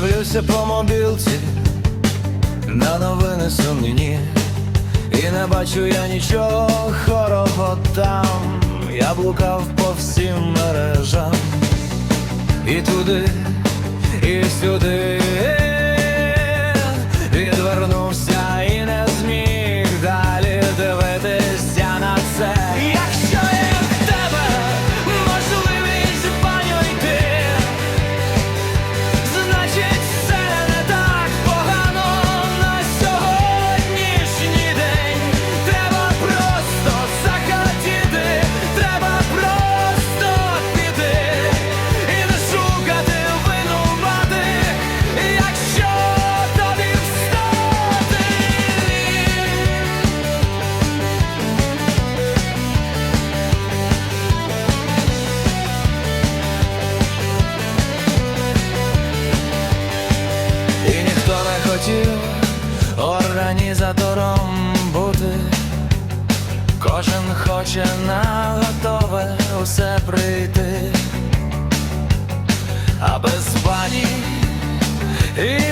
Дивлюся по мобілці. На новини сумні, і не бачу я нічого хорого там. Я блукав по всім мережам, і туди, і сюди Кожен хоче на готове усе прийти, а без вані і